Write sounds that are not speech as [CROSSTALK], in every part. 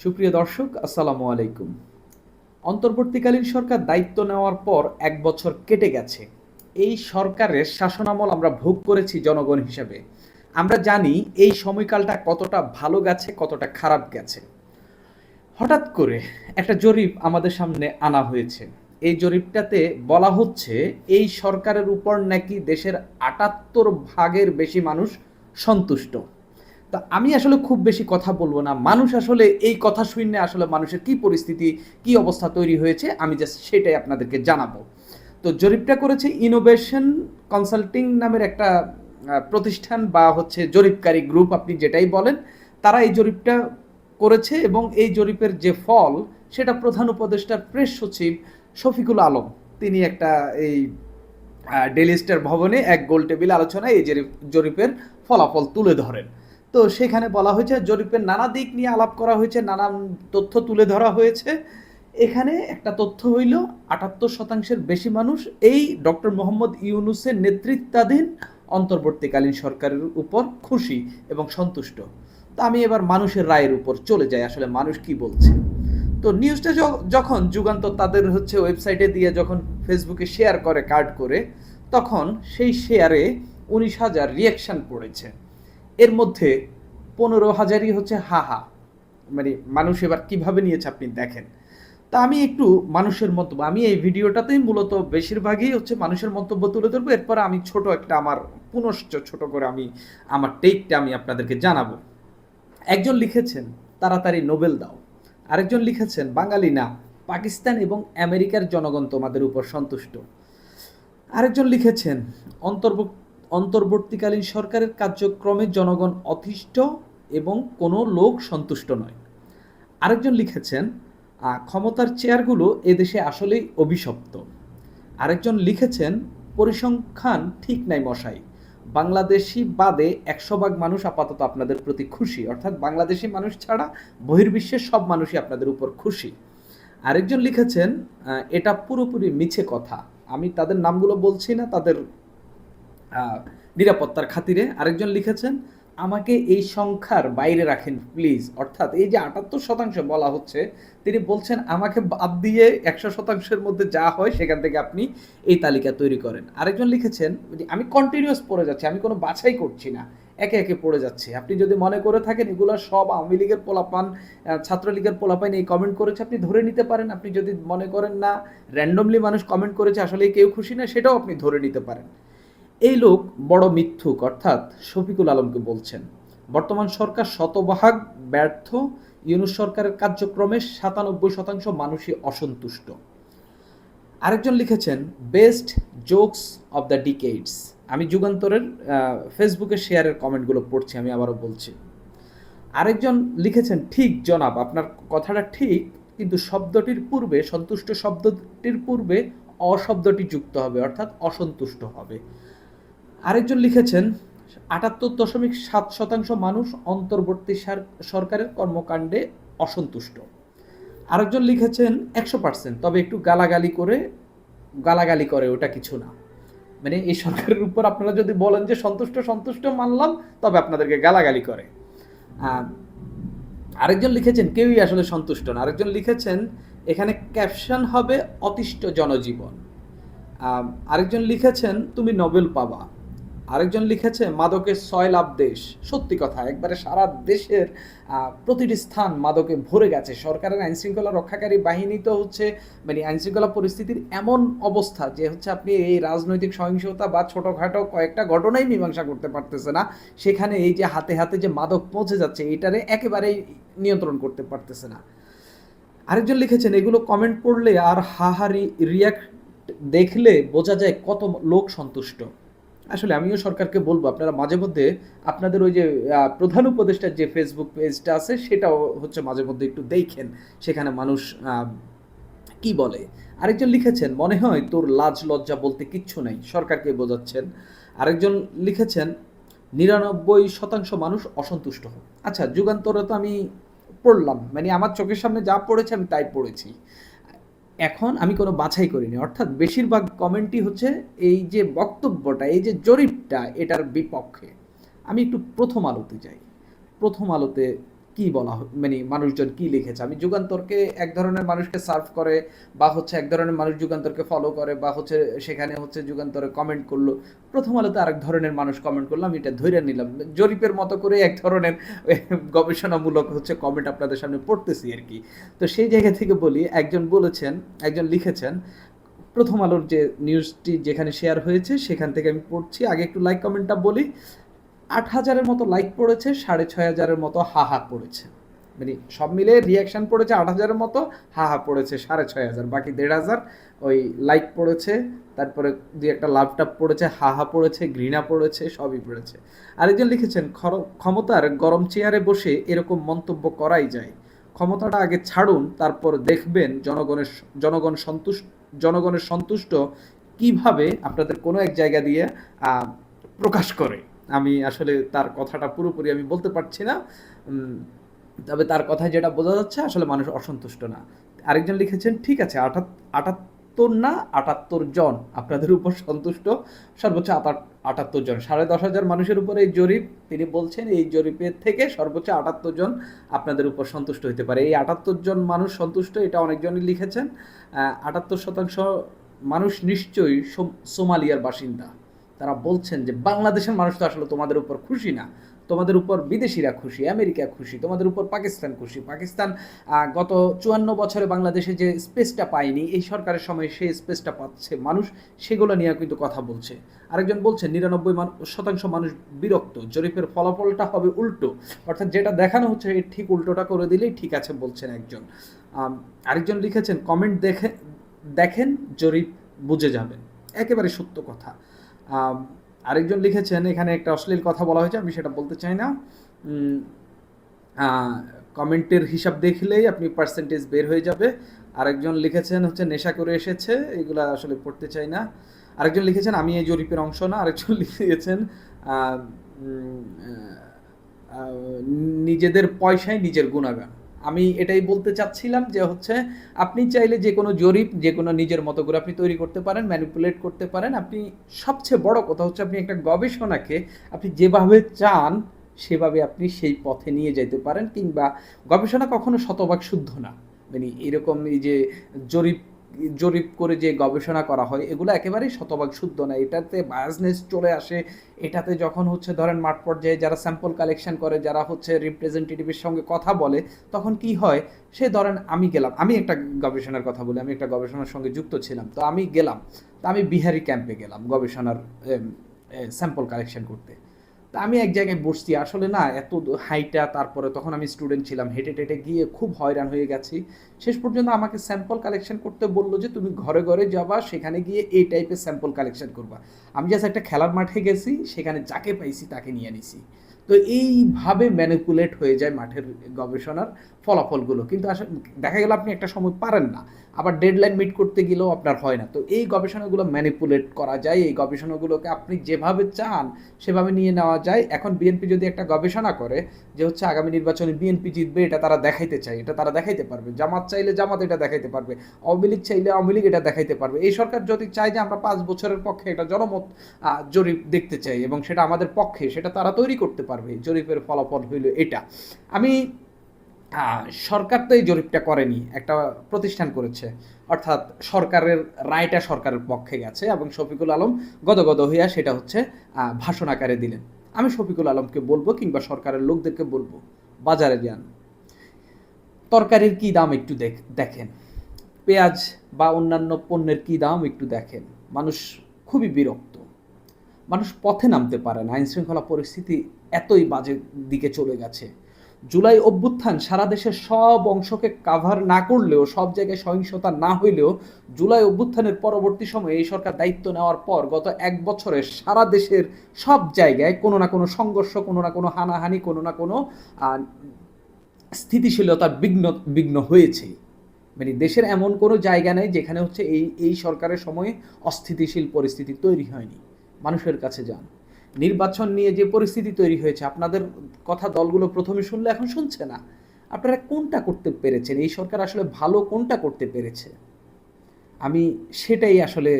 সুপ্রিয় দর্শক, আসসালামু আলাইকুম। অন্তর্বর্তীকালীন সরকার দায়িত্ব নেওয়ার পর এক বছর কেটে গেছে। এই সরকারের শাসনামল আমরা ভোগ করেছি জনগণ হিসেবে। আমরা জানি এই সময়কালটা কতটা ভালো গেছে, কতটা খারাপ গেছে। হঠাৎ করে একটা জরিপ আমাদের সামনে আনা হয়েছে। এই জরিপটাতে বলা হচ্ছে, এই সরকারের উপর নাকি দেশের আটাত্তর ভাগের বেশি মানুষ সন্তুষ্ট। তা আমি আসলে খুব বেশি কথা বলব না। মানুষ আসলে এই কথা শুনে আসলে মানুষের কি পরিস্থিতি, কি অবস্থা তৈরি হয়েছে, আমি জাস্ট সেটাই আপনাদেরকে জানাব। তো জরিপটা করেছে ইনোভেশন কনসাল্টিং নামের একটা প্রতিষ্ঠান বা হচ্ছে জরিপকারী গ্রুপ আপনি যেটাই বলেন, তারা এই জরিপটা করেছে এবং এই জরিপের যে ফল, সেটা প্রধান উপদেষ্টার প্রেস সচিব শফিকুল আলম। তিনি একটা এই ডেলি স্টার ভবনে এক গোল টেবিল আলোচনায় এই জরিপের ফলাফল তুলে ধরেন। তো সেখানে বলা হয়েছে, জরিপের নানা দিক নিয়ে আলাপ করা হয়েছে, নানান তথ্য তুলে ধরা হয়েছে। এখানে একটা তথ্য হইল, আটাত্তর শতাংশের বেশি মানুষ এই ডক্টর মোহাম্মদ ইউনুসের নেতৃত্বাধীন অন্তর্বর্তীকালীন সরকারের উপর খুশি এবং সন্তুষ্ট। তো আমি এবার মানুষের রায়ের উপর চলে যাই, আসলে মানুষ কি বলছে। তো নিউজটা যখন যুগান্তর তাদের হচ্ছে ওয়েবসাইটে দিয়ে যখন ফেসবুকে শেয়ার করে কার্ড করে, তখন সেই শেয়ারে উনিশ হাজার রিয়াকশান পড়েছে। এর মধ্যে পনেরো হাজারই হচ্ছে হা হা মানে মানুষ এবার কীভাবে নিয়েছে আপনি দেখেন। তা আমি একটু মানুষের মন্তব্য, আমি এই ভিডিওটাতেই মূলত বেশিরভাগই হচ্ছে মানুষের মন্তব্য তুলে ধরবো। এরপর আমি ছোট একটা আমার পুনশ্চ ছোট করে আমি আমার টেকটা আমি আপনাদেরকে জানাব। একজন লিখেছেন, তাড়াতাড়ি নোবেল দাও। আরেকজন লিখেছেন, বাঙালি না, পাকিস্তান এবং আমেরিকার জনগণ তোমাদের উপর সন্তুষ্ট। আরেকজন লিখেছেন, অন্তর্ভুক্ত অন্তর্বর্তীকালীন সরকারের কার্যক্রমে জনগণ অতিষ্ঠ এবং কোনো লোক সন্তুষ্ট নয়। আরেকজন লিখেছেন ক্ষমতার চেয়ারগুলো এদেশে আসলেই অভিশপ্ত। আরেকজন লিখেছেন, পরিসংখ্যান ঠিক নাই মশাই। বাংলাদেশি বাদে একশো ভাগ মানুষ আপাতত আপনাদের প্রতি খুশি। অর্থাৎ বাংলাদেশি মানুষ ছাড়া বহির্বিশ্বের সব মানুষই আপনাদের উপর খুশি। আরেকজন লিখেছেন এটা পুরোপুরি মিছে কথা। আমি তাদের নামগুলো বলছি না, তাদের নিরাপত্তার খাতিরে আরেকজন লিখেছেন, আমাকে এই সংখ্যার বাইরে রাখেন প্লিজ অর্থাৎ এই যে আটাত্তর শতাংশ বলা হচ্ছে, তিনি বলছেন, আমাকে বাদ দিয়ে একশো শতাংশের মধ্যে যা হয়, সেখান থেকে আপনি এই তালিকা তৈরি করেন। আরেকজন লিখেছেন আমি কন্টিনিউয়াস পড়ে যাচ্ছি, আমি কোনো বাছাই করছি না, একে একে পড়ে যাচ্ছে। আপনি যদি মনে করে থাকেন, এগুলো সব আওয়ামী লীগের পোলাপান ছাত্রলীগের পোলাপান এই কমেন্ট করেছে, আপনি ধরে নিতে পারেন। আপনি যদি মনে করেন না র্যান্ডমলি মানুষ কমেন্ট করেছে আসলে কেউ খুশি না, সেটাও আপনি ধরে নিতে পারেন। এই লোক বড় মিথ্যুক, অর্থাৎ শফিকুল আলমকে বলছেন। বর্তমান সরকার শতভাগ ব্যর্থ, ইউনুস সরকারের কার্যক্রমে সাতানব্বই শতাংশ মানুষই অসন্তুষ্ট। আরেকজন লিখেছেন, best jokes of the decades আমি যুগান্তরের ফেসবুকে শেয়ারের কমেন্টগুলো পড়ছি, আমি আবারও বলছি। আরেকজন লিখেছেন, ঠিক জনাব, আপনার কথাটা ঠিক, কিন্তু শব্দটির পূর্বে, সন্তুষ্ট শব্দটির পূর্বে অশব্দটি যুক্ত হবে, অর্থাৎ অসন্তুষ্ট হবে। আরেকজন লিখেছেন, আটাত্তর দশমিক সাত শতাংশ মানুষ অন্তর্বর্তী সার- সরকারের কর্মকাণ্ডে অসন্তুষ্ট। আরেকজন লিখেছেন, একশো পার্সেন্ট, তবে একটু গালাগালি করে গালাগালি করে ওটা কিছু না। মানে এই সরকারের উপর আপনারা যদি বলেন যে সন্তুষ্ট সন্তুষ্ট মানলাম, তবে আপনাদেরকে গালাগালি করে। আরেকজন লিখেছেন, কেউই আসলে সন্তুষ্ট না। আরেকজন লিখেছেন, এখানে ক্যাপশন হবে, অতিষ্ঠ জনজীবন। আরেকজন লিখেছেন, তুমি নোবেল পাবা। আরেকজন লিখেছে মাদকের ছয় লাভ দেশ। সত্যি কথা, একবারে সারা দেশের প্রতিটি স্থান মাদকে ভরে গেছে। সরকারের আইনশৃঙ্খলা রক্ষাকারী বাহিনী তো হচ্ছে মানে আইনশৃঙ্খলা পরিস্থিতির এমন অবস্থা যে হচ্ছে আপনি এই রাজনৈতিক সহিংসতা বা ছোটোখাটো কয়েকটা ঘটনাই মীমাংসা করতে পারতেছে না। সেখানে এই যে হাতে হাতে যে মাদক পৌঁছে যাচ্ছে, এইটারে একেবারেই নিয়ন্ত্রণ করতে পারতেছে না। আরেকজন লিখেছেন, এগুলো কমেন্ট পড়লে আর হাহারি রিয়াক্ট দেখলে বোঝা যায় কত লোক সন্তুষ্ট। আসলে আমিও সরকারকে বলব, আপনারা মাঝে মধ্যে আপনাদের ওই যে প্রধান উপদেষ্টার যে ফেসবুক পেজটা আছে, সেটাও হচ্ছে মাঝে মধ্যে একটু দেখেন, সেখানে মানুষ কি বলে? আরেকজন লিখেছেন, মনে হয় তোর লাজ লজ্জা বলতে কিচ্ছু নেই। সরকারকে বোঝাচ্ছেন। আরেকজন লিখেছেন, নিরানব্বই শতাংশ মানুষ অসন্তুষ্ট আচ্ছা যুগান্তরে তো আমি পড়লাম মানে আমার চোখের সামনে যা পড়েছে আমি তাই পড়েছি। এখন আমি কোনো বাছাই করিনি। অর্থাৎ বেশিরভাগ কমেন্টই হচ্ছে এই যে বক্তব্যটা, এই যে জরিপটা, এটার বিপক্ষে। আমি একটু প্রথম আলোতে যাই। প্রথম আলোতে কি বলা মানে মানুষজন কি লিখেছে? আমি যুগান্তরকে এক ধরনের মানুষকে সার্ভ করে বা হচ্ছে এক ধরনের মানুষ যুগান্তরকে ফলো করে বা হচ্ছে সেখানে হচ্ছে যুগান্তরে কমেন্ট করল। প্রথম আলোতে আরেক ধরনের মানুষ কমেন্ট করল আমি এটা ধরে নিলাম। জরিপের মতো করে এক ধরনের [LAUGHS] গবেষণামূলক হচ্ছে কমেন্ট আপনাদের সামনে পড়তেছি আর কি। তো সেই জায়গা থেকে বলি, একজন বলেছেন, একজন লিখেছেন, প্রথম আলোর যে নিউজটি যেখানে শেয়ার হয়েছে, সেখান থেকে আমি পড়ছি। আগে একটু লাইক কমেন্টটা বলি। আট হাজারের মতো লাইক পড়েছে, সাড়ে ছয় হাজারের মতো হা হা পড়েছে। মানে সব মিলে রিয়াকশন পড়েছে, আট হাজারের মতো হা হা পড়েছে, সাড়ে ছয় হাজার, বাকি দেড় হাজার ওই লাইক পড়েছে, তারপরে দুই একটা লাভ টাপ পড়েছে হা হা পড়েছে, ঘৃণা পড়েছে, সবই পড়েছে। আরেকজন লিখেছেন, "খর- ক্ষমতার গরম চেয়ারে বসে এরকম মন্তব্য করাই যায়। ক্ষমতাটা আগে ছাড়ুন, তারপর দেখবেন জনগণের জনগণ সন্তুষ্ট জনগণের সন্তুষ্ট কীভাবে আপনাদের কোনো এক জায়গা দিয়ে প্রকাশ করে। আমি আসলে তার কথাটা পুরোপুরি আমি বলতে পারছি না। তবে তার কথায় যেটা বোঝা যাচ্ছে, আসলে মানুষ অসন্তুষ্ট না। আরেকজন লিখেছেন, ঠিক আছে, আটাত, আটাত্তর না, আটাত্তর জন। আপনাদের উপর সন্তুষ্ট। সর্বোচ্চ আটা- আটাত্তর জন। সাড়ে দশ হাজার মানুষের উপর এই জরিপ। তিনি বলছেন, এই জরিপের থেকে সর্বোচ্চ আটাত্তর জন আপনাদের উপর সন্তুষ্ট হতে পারে। এই আটাত্তর জন মানুষ সন্তুষ্ট, এটা অনেকজনই লিখেছেন। আটাত্তর শতাংশ মানুষ নিশ্চয়ই সোম- সোমালিয়ার বাসিন্দা। তারা বলছেন যে বাংলাদেশের মানুষ তো আসলে তোমাদের উপর খুশি না। তোমাদের উপর বিদেশিরা খুশি, আমেরিকা খুশি, তোমাদের উপর পাকিস্তান খুশি। পাকিস্তান গত চুয়ান্ন বছরে বাংলাদেশে যে স্পেসটা পায়নি, এই সরকারের সময় সেই স্পেসটা পাচ্ছে মানুষ, সেগুলো নিয়ে কিন্তু কথা বলছে। আরেকজন বলছেন, নিরানব্বই শতাংশ মানুষ বিরক্ত, জরিপের ফলাফলটা হবে উল্টো। অর্থাৎ যেটা দেখানো হচ্ছে এর ঠিক উল্টোটা করে দিলেই ঠিক আছে বলছেন একজন। আরেকজন লিখেছেন কমেন্ট দেখে দেখেন, জরিপ বুঝে যাবেন। একেবারে সত্য কথা। আরেকজন লিখেছেন, এখানে একটা অশ্লীল কথা বলা হয়েছে, আমি সেটা বলতে চাই না। কমেন্টের হিসাব দেখলেই আপনি পার্সেন্টেজ বের হয়ে যাবে। আরেকজন লিখেছেন হচ্ছে, নেশা করে এসেছে, এগুলা আসলে পড়তে চাই না। আরেকজন লিখেছেন, আমি এই জরিপের অংশ না, আরেকজন [LAUGHS] লিখেছেন নিজেদের পয়সায় নিজের গুণাগান আমি এটাই বলতে চাচ্ছিলাম যে হচ্ছে, আপনি চাইলে যে কোনো জরিপ, যে কোনো নিজের মতো করে আপনি তৈরি করতে পারেন ম্যানিপুলেট করতে পারেন। আপনি সবচেয়ে বড় কথা হচ্ছে, আপনি একটা গবেষণাকে আপনি যেভাবে চান, সেভাবে আপনি সেই পথে নিয়ে যেতে পারেন কিংবা গবেষণা কখনো শতভাগ শুদ্ধ না। মানে এরকম এই যে জরিপ জরিপ করে যে গবেষণা করা হয়, এগুলো একেবারেই শতভাগ শুদ্ধ না এটাতে বায়াসনেস চলে আসে। এটাতে যখন হচ্ছে ধরেন মাঠ পর্যায়ে যারা স্যাম্পল কালেকশন করে, যারা হচ্ছে রিপ্রেজেন্টেটিভের সঙ্গে কথা বলে, তখন কি হয়? সে ধরেন আমি গেলাম, আমি একটা গবেষণার কথা বলি, আমি একটা গবেষণার সঙ্গে যুক্ত ছিলাম। তো আমি গেলাম, তো আমি বিহারি ক্যাম্পে গেলাম গবেষণার স্যাম্পল কালেকশন করতে। তা আমি এক জায়গায় বসছি, আসলে না এত হাইটা তারপরে তখন আমি স্টুডেন্ট ছিলাম, হেঁটে টেটে গিয়ে খুব হয়রান হয়ে গেছি। শেষ পর্যন্ত আমাকে স্যাম্পল কালেকশন করতে বলল যে, তুমি ঘরে ঘরে যাবা, সেখানে গিয়ে এই টাইপের স্যাম্পল কালেকশন করবা। আমি জাস্ট একটা খেলার মাঠে গেছি, সেখানে যাকে পাইছি তাকে নিয়ে নিছি। তো এইভাবে ম্যানিপুলেট হয়ে যায় মাঠের গবেষণার ফলাফলগুলো। কিন্তু আসলে দেখা গেল আপনি একটা সময় পারেন না। আবার ডেডলাইন মিট করতে গেলেও আপনার হয় না। তো এই গবেষণাগুলো ম্যানিপুলেট করা যায়। এই গবেষণাগুলোকে আপনি যেভাবে চান সেভাবে নিয়ে নেওয়া যায়। এখন বিএনপি যদি একটা গবেষণা করে যে হচ্ছে আগামী নির্বাচনে বিএনপি জিতবে, এটা তারা দেখাইতে চায়। এটা তারা দেখাইতে পারবে। জামাত চাইলে জামাত এটা দেখাইতে পারবে। আওয়ামী লীগ চাইলে আওয়ামী লীগ এটা দেখাইতে পারবে। এই সরকার যদি চায় যে আমরা পাঁচ বছরের পক্ষে একটা জনমত জরিপ দেখতে চাই এবং সেটা আমাদের পক্ষে, সেটা তারা তৈরি করতে পারবে, জরিপের ফলাফল হইল এটা। আমি সরকার তো এই জরিপটা করেনি, একটা প্রতিষ্ঠান করেছে। অর্থাৎ সরকারের, রায়টা সরকারের পক্ষে গেছে এবং শফিকুল আলম গদগদ হইয়া সেটা হচ্ছে ভাষণ আকারে দিলেন। আমি শফিকুল আলমকে বলব কিংবা সরকারের লোকদেরকে বলব, বাজারে যান। তরকারির কি দাম একটু দেখেন। পেঁয়াজ বা অন্যান্য পণ্যের কি দাম একটু দেখেন। মানুষ খুবই বিরক্ত। মানুষ পথে নামতে পারে না আইন শৃঙ্খলা পরিস্থিতি এতই বাজে দিকে চলে গেছে। জুলাই অভ্যুত্থান সারা দেশের সব অংশকে কাভার না করলেও, সব জায়গায় সহিংসতা না হইলেও জুলাই অভ্যুত্থানের পরবর্তী সময়ে এই সরকার দায়িত্ব নেওয়ার পর গত এক বছরে সারা দেশের সব জায়গায় কোনো না কোনো সংঘর্ষ, কোনো না কোনো হানাহানি, কোনো না কোনো স্থিতিশীলতার বিঘ্ন বিঘ্ন হয়েছে। মানে দেশের এমন কোনো জায়গা নেই যেখানে হচ্ছে এই এই সরকারের সময়ে অস্থিতিশীল পরিস্থিতি তৈরি হয়নি। মানুষের কাছে যান। নির্বাচন নিয়ে যে পরিস্থিতি তৈরি হয়েছে, আপনাদের কথা দলগুলো প্রথমে শুনলে এখন শুনছে না। আপনারা কোনটা করতে পেরেছেন? এই সরকার আসলে ভালো কোনটা করতে পেরেছে? আমি সেটাই আসলে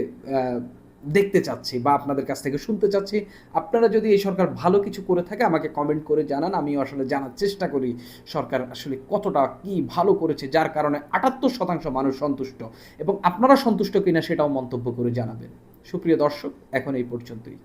দেখতে চাচ্ছি বা আপনাদের কাছ থেকে শুনতে চাচ্ছি। আপনারা যদি এই সরকার ভালো কিছু করে থাকে, আমাকে কমেন্ট করে জানান। আমিও আসলে জানার চেষ্টা করি সরকার আসলে কতটা কি ভালো করেছে, যার কারণে আটাত্তর শতাংশ মানুষ সন্তুষ্ট এবং আপনারা সন্তুষ্ট কিনা সেটাও মন্তব্য করে জানাবেন। সুপ্রিয় দর্শক, এখন এই পর্যন্তই।